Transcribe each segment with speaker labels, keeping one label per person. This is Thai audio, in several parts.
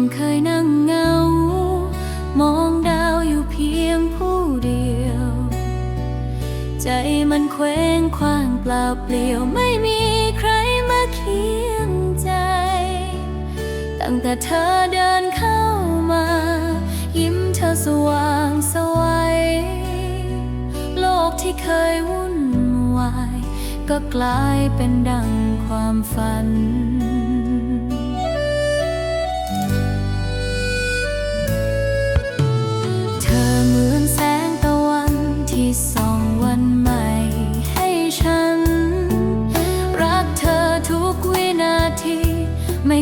Speaker 1: อนเคยนั่งเงา มองดาวอยู่เพียงผู้เดียว ใจมันเคว้งคว้างเปล่าเปลี่ยวไม่มีใครมาเคียงใจ ตั้งแต่เธอเดินเข้ามา ยิ้มเธอสว่างสวัยโลกที่เคยวุ่นวาย ก็กลายเป็นดังความฝัน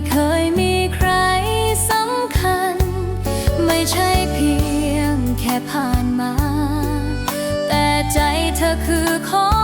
Speaker 1: เคยมีใครสำคัญ ไม่ใช่เพียงแค่ผ่านมา แต่ใจเธอคือของ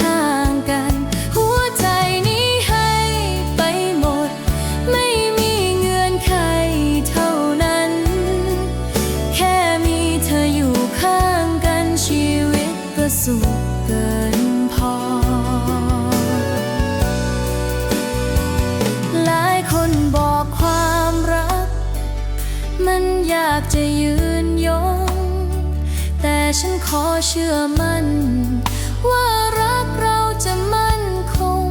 Speaker 1: ข้างกัน หัวใจนี้ให้ไปหมด ไม่มีเงื่อนไขเท่านั้น แค่มีเธออยู่ข้างกันชีวิตก็สุขเกินพอ หลายคนบอกความรัก มันยากจะยืนยง แต่ฉันขอเชื่อมันว่า จะมั่นคง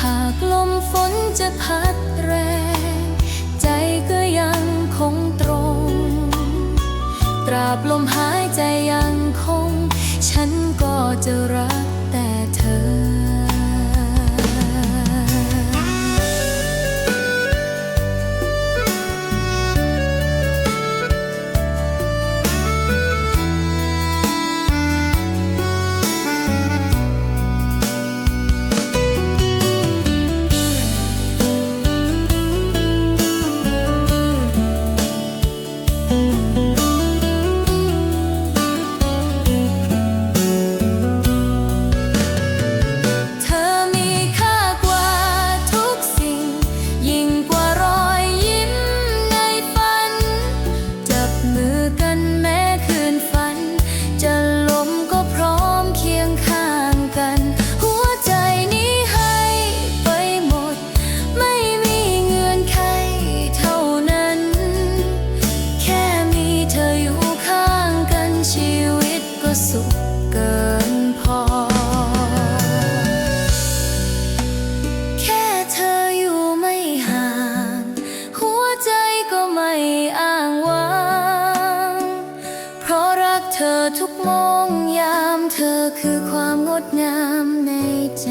Speaker 1: หากลมฝนจะพัดแรง ใจก็ยังคงตรง ตราบลมหายใจยังคง ฉันก็จะรักแต่เธอ thank you ทุกโมงยามเธอคือความงดงามในใจ